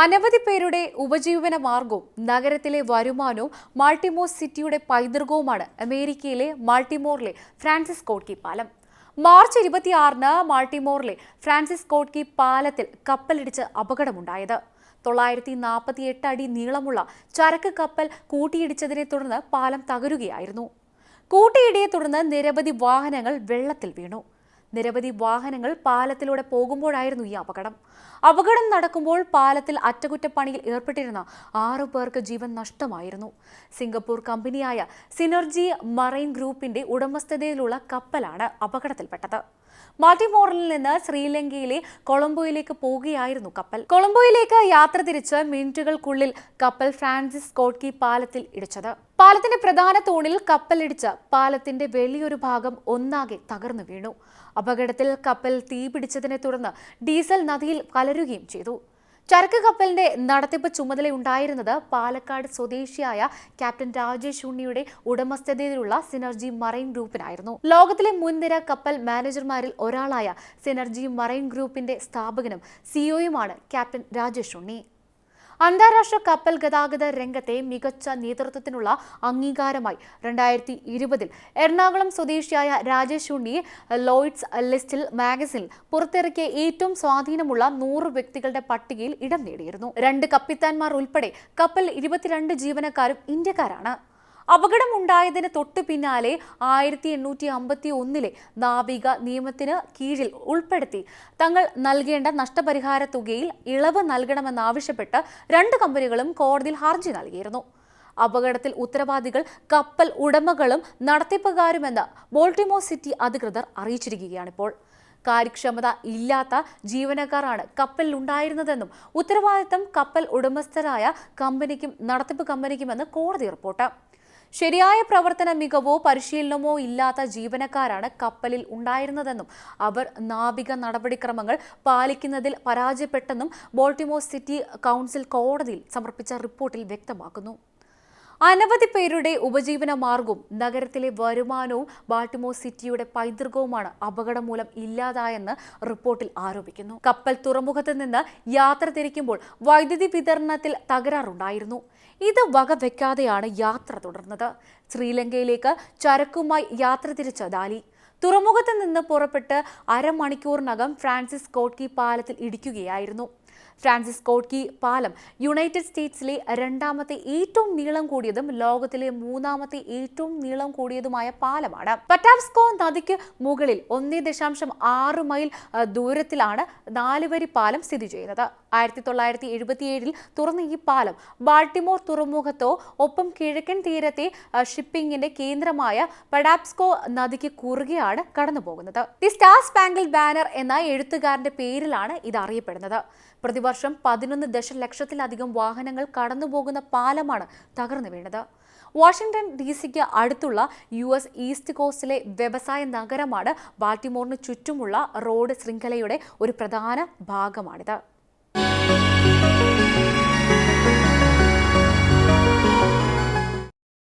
അനവധി പേരുടെ ഉപജീവന മാർഗവും നഗരത്തിലെ വരുമാനവും മാൾട്ടിമോർ സിറ്റിയുടെ പൈതൃകവുമാണ് അമേരിക്കയിലെ മാൾട്ടിമോറിലെ ഫ്രാൻസിസ് കോട്ട്കി പാലം. മാർച്ച് ഇരുപത്തിയാറിന് മാൾട്ടിമോറിലെ ഫ്രാൻസിസ് കോട്ട്കി പാലത്തിൽ കപ്പലിടിച്ച് അപകടമുണ്ടായത്. തൊള്ളായിരത്തി നാൽപ്പത്തി എട്ട് അടി നീളമുള്ള ചരക്ക് കപ്പൽ കൂട്ടിയിടിച്ചതിനെ തുടർന്ന് പാലം തകരുകയായിരുന്നു. കൂട്ടിയിടിയെ തുടർന്ന് നിരവധി വാഹനങ്ങൾ വെള്ളത്തിൽ വീണു. നിരവധി വാഹനങ്ങൾ പാലത്തിലൂടെ പോകുമ്പോഴായിരുന്നു ഈ അപകടം. അപകടം നടക്കുമ്പോൾ പാലത്തിൽ അറ്റകുറ്റപ്പണിയിൽ ഏർപ്പെട്ടിരുന്ന ആറു പേർക്ക് ജീവൻ നഷ്ടമായിരുന്നു. സിംഗപ്പൂർ കമ്പനിയായ സിനർജി മറൈൻ ഗ്രൂപ്പിന്റെ ഉടമസ്ഥതയിലുള്ള കപ്പലാണ് അപകടത്തിൽപ്പെട്ടത്. മാറ്റിമോറിൽ നിന്ന് ശ്രീലങ്കയിലെ കൊളംബോയിലേക്ക് പോവുകയായിരുന്നു കപ്പൽ. കൊളംബോയിലേക്ക് യാത്ര തിരിച്ച് മിനിറ്റുകൾക്കുള്ളിൽ കപ്പൽ ഫ്രാൻസിസ് കോട്ട്കി പാലത്തിൽ ഇടിച്ചത്. പാലത്തിന്റെ പ്രധാന തൂണിൽ കപ്പലിടിച്ച് പാലത്തിന്റെ വലിയൊരു ഭാഗം ഒന്നാകെ തകർന്നു വീണു. അപകടത്തിൽ കപ്പൽ തീപിടിച്ചതിനെ തുടർന്ന് ഡീസൽ നദിയിൽ കലരുകയും ചെയ്തു. ചരക്ക് കപ്പലിന്റെ നടത്തിപ്പ് ചുമതലയുണ്ടായിരുന്നത് പാലക്കാട് സ്വദേശിയായ ക്യാപ്റ്റൻ രാജേഷ് ഉണ്ണിയുടെ ഉടമസ്ഥതയിലുള്ള സിനർജി മറൈൻ ഗ്രൂപ്പിനായിരുന്നു. ലോകത്തിലെ മുൻനിര കപ്പൽ മാനേജർമാരിൽ ഒരാളായ സിനർജി മറൈൻ ഗ്രൂപ്പിന്റെ സ്ഥാപകനും സിഇഒയുമാണ് ക്യാപ്റ്റൻ രാജേഷ് ഉണ്ണി. അന്താരാഷ്ട്ര കപ്പൽ ഗതാഗത രംഗത്തെ മികച്ച നേതൃത്വത്തിനുള്ള അംഗീകാരമായി രണ്ടായിരത്തി ഇരുപതിൽ എറണാകുളം സ്വദേശിയായ രാജേഷ് ഉണ്ണി ലോയിഡ്സ് ലിസ്റ്റിൽ മാഗസിൻ പുറത്തിറക്കിയ ഏറ്റവും സ്വാധീനമുള്ള നൂറ് വ്യക്തികളുടെ പട്ടികയിൽ ഇടം നേടിയിരുന്നു. രണ്ട് കപ്പിത്താൻമാർ ഉൾപ്പെടെ കപ്പൽ ഇരുപത്തിരണ്ട് ജീവനക്കാരും ഇന്ത്യക്കാരാണ്. അപകടമുണ്ടായതിന് തൊട്ടു പിന്നാലെ ആയിരത്തി എണ്ണൂറ്റി അമ്പത്തി ഒന്നിലെ നാവിക നിയമത്തിന് കീഴിൽ ഉൾപ്പെടുത്തി. തങ്ങൾ നൽകേണ്ട നഷ്ടപരിഹാര തുകയിൽ ഇളവ് നൽകണമെന്നാവശ്യപ്പെട്ട് രണ്ട് കമ്പനികളും കോടതിയിൽ ഹർജി നൽകിയിരുന്നു. അപകടത്തിൽ ഉത്തരവാദികൾ കപ്പൽ ഉടമകളും നടത്തിപ്പുകാരുമെന്ന് ബോൾട്ടിമോ സിറ്റി അധികൃതർ അറിയിച്ചിരിക്കുകയാണിപ്പോൾ. കാര്യക്ഷമത ഇല്ലാത്ത ജീവനക്കാരാണ് കപ്പലിലുണ്ടായിരുന്നതെന്നും ഉത്തരവാദിത്തം കപ്പൽ ഉടമസ്ഥരായ കമ്പനിക്കും നടത്തിപ്പ് കമ്പനിക്കുമെന്ന് കോടതി റിപ്പോർട്ട്. ശരിയായ പ്രവർത്തന മികവോ പരിശീലനമോ ഇല്ലാത്ത ജീവനക്കാരാണ് കപ്പലിൽ ഉണ്ടായിരുന്നതെന്നും അവർ നാവിക നടപടിക്രമങ്ങൾ പാലിക്കുന്നതിൽ പരാജയപ്പെട്ടെന്നും ബോൾട്ടിമോ സിറ്റി കൗൺസിൽ കോടതിയിൽ സമർപ്പിച്ച റിപ്പോർട്ടിൽ വ്യക്തമാക്കുന്നു. അനവധി പേരുടെ ഉപജീവന മാർഗവും നഗരത്തിലെ വരുമാനവും ബാൾട്ടിമോ സിറ്റിയുടെ പൈതൃകവുമാണ് അപകടം മൂലം ഇല്ലാതായെന്ന് റിപ്പോർട്ടിൽ ആരോപിക്കുന്നു. കപ്പൽ തുറമുഖത്ത് നിന്ന് യാത്ര തിരിക്കുമ്പോൾ വൈദ്യുതി വിതരണത്തിൽ തകരാറുണ്ടായിരുന്നു. ഇത് വകവെക്കാതെയാണ് യാത്ര തുടർന്നത്. ശ്രീലങ്കയിലേക്ക് ചരക്കുമായി യാത്ര തിരിച്ച ദാലി. തുറമുഖത്ത് നിന്ന് പുറപ്പെട്ട് അരമണിക്കൂറിനകം ഫ്രാൻസിസ് കോട്ട്കി പാലത്തിൽ ഇടിക്കുകയായിരുന്നു. ഫ്രാൻസിസ് കോട്ട്കി പാലം. യുണൈറ്റഡ് സ്റ്റേറ്റ്സിലെ രണ്ടാമത്തെ ഏറ്റവും നീളം കൂടിയതും ലോകത്തിലെ മൂന്നാമത്തെ ഏറ്റവും നീളം കൂടിയതുമായ പാലമാണ്. പറ്റാപ്സ്കോ നദിക്ക് മുകളിൽ ഒന്നേ ദശാംശം ആറ് മൈൽ ദൂരത്തിലാണ് നാലുവരി പാലം സ്ഥിതി ചെയ്യുന്നത്. ആയിരത്തി തൊള്ളായിരത്തി എഴുപത്തിയേഴിൽ തുറന്ന ഈ പാലം ബാൾട്ടിമോർ തുറമുഖത്തോ ഒപ്പം കിഴക്കൻ തീരത്തെ ഷിപ്പിംഗിന്റെ കേന്ദ്രമായ പടാപ്സ്കോ നദിക്ക് കുറുകെയാണ് കടന്നുപോകുന്നത്. ദി സ്റ്റാർ സ്പാങ്കിൾ ബാനർ എന്ന എഴുത്തുകാരന്റെ പേരിലാണ് ഇത് അറിയപ്പെടുന്നത് പ്രതിവർഷം പതിനൊന്ന് ദശലക്ഷത്തിലധികം വാഹനങ്ങൾ കടന്നുപോകുന്ന പാലമാണ് തകർന്നു വീണത്. വാഷിംഗ്ടൺ ഡി സിക്ക് അടുത്തുള്ള യു എസ് ഈസ്റ്റ് കോസ്റ്റിലെ വ്യവസായ നഗരമാണ് ബാൾട്ടിമോറിന് ചുറ്റുമുള്ള റോഡ് ശൃംഖലയുടെ ഒരു പ്രധാന ഭാഗമാണിത്.